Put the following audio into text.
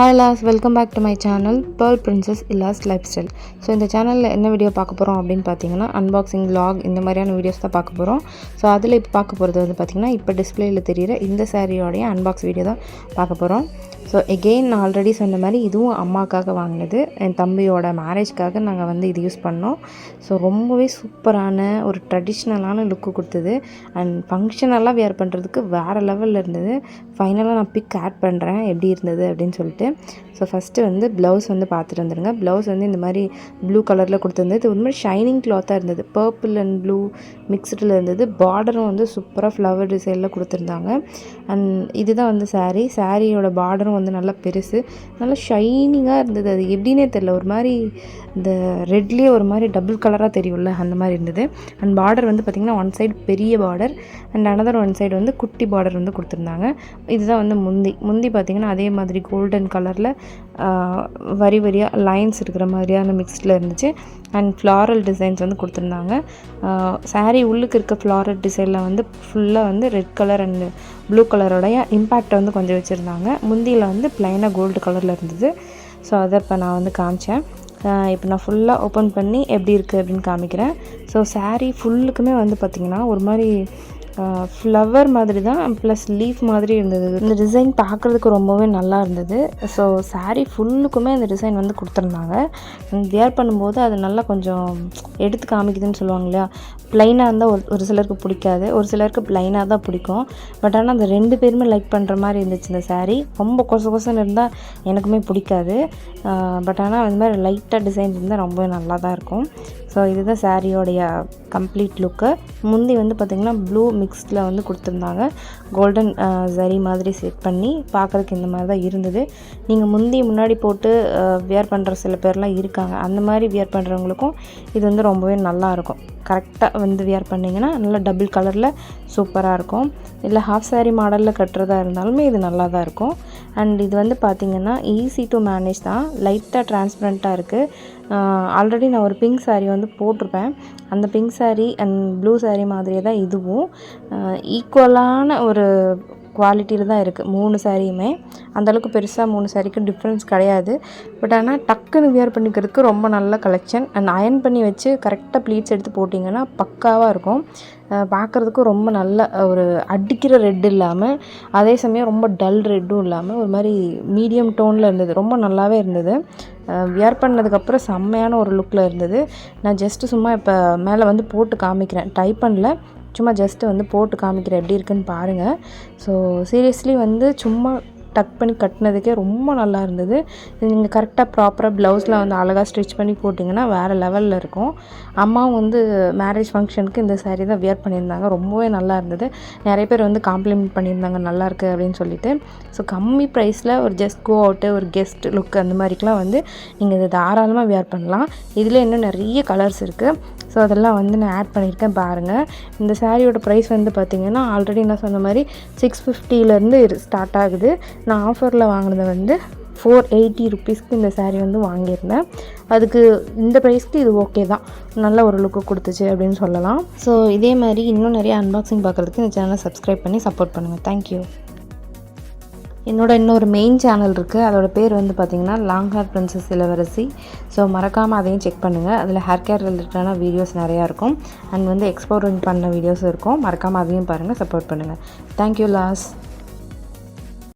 Hi loss welcome back to my channel pearl princess இல்லாஸ் life style so இந்த சேனலில் என்ன video பார்க்க போகிறோம் அப்படின்னு பார்த்தீங்கன்னா அன்பாக்சிங் லாக் இந்த மாதிரியான வீடியோஸ் தான் பார்க்க போகிறோம் ஸோ அதில் இப்போ பார்க்க போகிறது வந்து பார்த்திங்கன்னா இப்போ டிஸ்பிளேயில் தெரியிற இந்த சாரியோடைய அன்பாக்ஸ் வீடியோ தான் பார்க்க போகிறோம் ஸோ எகெயின் நான் ஆல்ரெடி சொன்ன மாதிரி இதுவும் அம்மாக்காக வாங்கினது. என் தம்பியோட மேரேஜ்க்காக நாங்கள் வந்து இது யூஸ் பண்ணோம். ஸோ ரொம்பவே சூப்பரான ஒரு ட்ரெடிஷ்னலான லுக்கு கொடுத்தது. அண்ட் ஃபங்க்ஷனெல்லாம் வேர் பண்ணுறதுக்கு வேறு லெவலில் இருந்தது. ஃபைனலாக நான் பிக் ஆட் பண்ணுறேன் எப்படி இருந்தது அப்படின்னு சொல்லிட்டு. ஸோ ஃபஸ்ட்டு வந்து ப்ளவுஸ் வந்து பார்த்துட்டு வந்துடுங்க ப்ளவுஸ் வந்து இந்த மாதிரி ப்ளூ கலரில் கொடுத்துருந்தது. இது ஒரு மாதிரி ஷைனிங் க்ளாத்தாக இருந்தது. பர்பிள் அண்ட் ப்ளூ மிக்ஸ்டில் இருந்தது. பார்டரும் வந்து சூப்பராக ஃப்ளவர் டிசைனில் கொடுத்துருந்தாங்க. அண்ட் இதுதான் வந்து சாரீ சாரியோட பார்டரும் வந்து நல்லா பெருசு. நல்லா ஷைனிங்காக இருந்தது அது. எப்படின்னே தெரில ஒரு மாதிரி இந்த ரெட்லேயே ஒரு மாதிரி டபுள் கலராக தெரியும்ல அந்த மாதிரி இருந்தது. அண்ட் பார்டர் வந்து பார்த்திங்கன்னா ஒன் சைடு பெரிய border and another one side வந்து குட்டி பார்டர் வந்து கொடுத்துருந்தாங்க. இதுதான் வந்து முந்தி. முந்தி பார்த்திங்கன்னா அதே மாதிரி கோல்டன் கலரில் வரி வரியாக லைன்ஸ் இருக்கிற மாதிரியான மிக்ஸ்டில் இருந்துச்சு. அண்ட் ஃப்ளாரல் டிசைன்ஸ் வந்து கொடுத்துருந்தாங்க. சாரீ உள்ளுக்கு இருக்க ஃப்ளாரல் டிசைனில் வந்து ஃபுல்லாக வந்து ரெட் கலர் அண்ட் ப்ளூ கலரோடைய இம்பேக்ட் வந்து கொஞ்சம் வச்சுருந்தாங்க. முந்தியில் வந்து ப்ளைனாக கோல்டு கலரில் இருந்தது. ஸோ அதை இப்போ நான் வந்து காமிச்சேன். இப்போ நான் ஃபுல்லாக ஓப்பன் பண்ணி எப்படி இருக்குது அப்படின்னு காமிக்கிறேன். ஸோ சாரீ ஃபுல்லுக்குமே வந்து பார்த்திங்கன்னா ஒரு மாதிரி ஃப்ளவர் மாதிரி தான் ப்ளஸ் லீஃப் மாதிரி இருந்தது. இந்த டிசைன் பார்க்குறதுக்கு ரொம்பவே நல்லா இருந்தது. ஸோ சாரீ ஃபுல்லுக்குமே இந்த டிசைன் வந்து கொடுத்துருந்தாங்க. வியர் பண்ணும்போது அது நல்லா கொஞ்சம் எடுத்து காமிக்குதுன்னு சொல்லுவாங்க இல்லையா? ப்ளைனாக இருந்தால் ஒரு ஒரு சிலருக்கு பிடிக்காது. ஒரு சிலருக்கு ப்ளைனாக தான் பிடிக்கும். பட் ஆனால் அந்த ரெண்டு பேருமே லைக் பண்ணுற மாதிரி இருந்துச்சு இந்த சாரீ ரொம்ப கொச கொசன்னு இருந்தால் எனக்குமே பிடிக்காது. பட் ஆனால் அந்த மாதிரி லைட்டாக டிசைன் இருந்தால் ரொம்பவே நல்லா தான் இருக்கும். ஸோ இதுதான் சாரியோடைய கம்ப்ளீட் லுக்கு முந்தி வந்து பார்த்திங்கன்னா ப்ளூ மிக்ஸ்டில் வந்து கொடுத்துருந்தாங்க. கோல்டன் சரி மாதிரி செட் பண்ணி பார்க்குறதுக்கு இந்த மாதிரி தான் இருந்தது. நீங்கள் முந்தி முன்னாடி போட்டு வியர் பண்ணுற சில பேர்லாம் இருக்காங்க. அந்த மாதிரி வியர் பண்ணுறவங்களுக்கும் இது வந்து ரொம்பவே நல்லாயிருக்கும் கரெக்டாக வந்து வியர் பண்ணிங்கன்னா நல்லா டபுள் கலரில் சூப்பராக இருக்கும். இல்லை ஹாஃப் saree மாடலில் கட்டுறதா இருந்தாலுமே இது நல்லா தான் இருக்கும். அண்ட் இது வந்து பார்த்திங்கன்னா ஈஸி டு மேனேஜ் தான். லைட்டாக டிரான்ஸ்பரண்ட்டாக இருக்குது ஆல்ரெடி நான் ஒரு பிங்க் saree வந்து போட்டிருப்பேன். அந்த pink sari and blue sari மாதிரியே தான் இதுவும். ஈக்குவலான ஒரு குவாலிட்டியில் தான் இருக்குது மூணு சாரியுமே. அந்தளவுக்கு பெருசாக மூணு சாரிக்கும் டிஃப்ரென்ஸ் கிடையாது. பட் ஆனால் டக்குன்னு வியர் பண்ணிக்கிறதுக்கு ரொம்ப நல்ல கலெக்ஷன் அண்ட் அயன் பண்ணி வச்சு கரெக்டாக ப்ளீட்ஸ் எடுத்து போட்டிங்கன்னா பக்காவாக இருக்கும். பார்க்குறதுக்கும் ரொம்ப நல்ல ஒரு அடிக்கிற ரெட் இல்லாமல் அதே சமயம் ரொம்ப டல் ரெட்டும் இல்லாமல் ஒரு மாதிரி மீடியம் டோனில் இருந்தது. ரொம்ப நல்லாவே இருந்தது. வியர் பண்ணதுக்கப்புறம் செம்மையான ஒரு லுக்கில் இருந்தது. நான் ஜஸ்ட்டு சும்மா இப்போ மேலே வந்து போட்டு காமிக்கிறேன். டைப் பண்ணல. சும்மா ஜஸ்ட்டு வந்து போட்டு காமிக்கிறேன் எப்படி இருக்குன்னு பாருங்கள் ஸோ சீரியஸ்லி வந்து சும்மா டக் பண்ணி கட்டினதுக்கே ரொம்ப நல்லா இருந்தது. நீங்கள் கரெக்டாக ப்ராப்பராக ப்ளவுஸில் வந்து அழகாக ஸ்டிச் பண்ணி போட்டிங்கன்னா வேறு லெவலில் இருக்கும். அம்மாவும் வந்து மேரேஜ் ஃபங்க்ஷனுக்கு இந்த சாரீ தான் வியர் பண்ணியிருந்தாங்க. ரொம்பவே நல்லா இருந்தது. நிறைய பேர் வந்து காம்ப்ளிமெண்ட் பண்ணியிருந்தாங்க நல்லாயிருக்கு அப்படின்னு சொல்லிட்டு. ஸோ கம்மி ப்ரைஸில் ஒரு ஜஸ்ட் கோ அவுட்டு ஒரு கெஸ்ட் லுக் அந்த மாதிரிக்கெலாம் வந்து நீங்கள் இதை தாராளமாக வியர் பண்ணலாம். இதில் இன்னும் நிறைய கலர்ஸ் இருக்குது ஸோ அதெல்லாம் வந்து நான் ஆட் பண்ணியிருக்கேன் பாருங்கள் இந்த சாரியோட ப்ரைஸ் வந்து பார்த்திங்கன்னா ஆல்ரெடி நான் சொன்ன மாதிரி சிக்ஸ் ஃபிஃப்டிலேருந்து ஸ்டார்ட் ஆகுது. நான் ஆஃபரில் வாங்கினது வந்து ஃபோர் எயிட்டி ருபீஸ்க்கு இந்த சாரீ வந்து வாங்கியிருந்தேன். அதுக்கு இந்த ப்ரைஸ்க்கு இது ஓகே தான். நல்ல ஒரு லுக்கு கொடுத்துச்சு அப்படின்னு சொல்லலாம். ஸோ இதே மாதிரி இன்னும் நிறைய அன்பாக்சிங் பார்க்குறதுக்கு இந்த சேனலை சப்ஸ்கிரைப் பண்ணி சப்போர்ட் பண்ணுங்கள் தேங்க்யூ என்னோட இன்னொரு மெயின் சேனல் இருக்குது அதோட பேர் வந்து பார்த்திங்கன்னா லாங் ஹேர் பிரின்சஸ் இளவரசி. ஸோ மறக்காமல் அதையும் செக் பண்ணுங்கள் அதில் ஹேர் கேர் ரிலேட்டடான வீடியோஸ் நிறையா இருக்கும். அண்ட் வந்து எக்ஸ்போரிங் பண்ண வீடியோஸ் இருக்கும். மறக்காமல் அதையும் பாருங்கள் சப்போர்ட் பண்ணுங்கள் தேங்க்யூ லாஸ்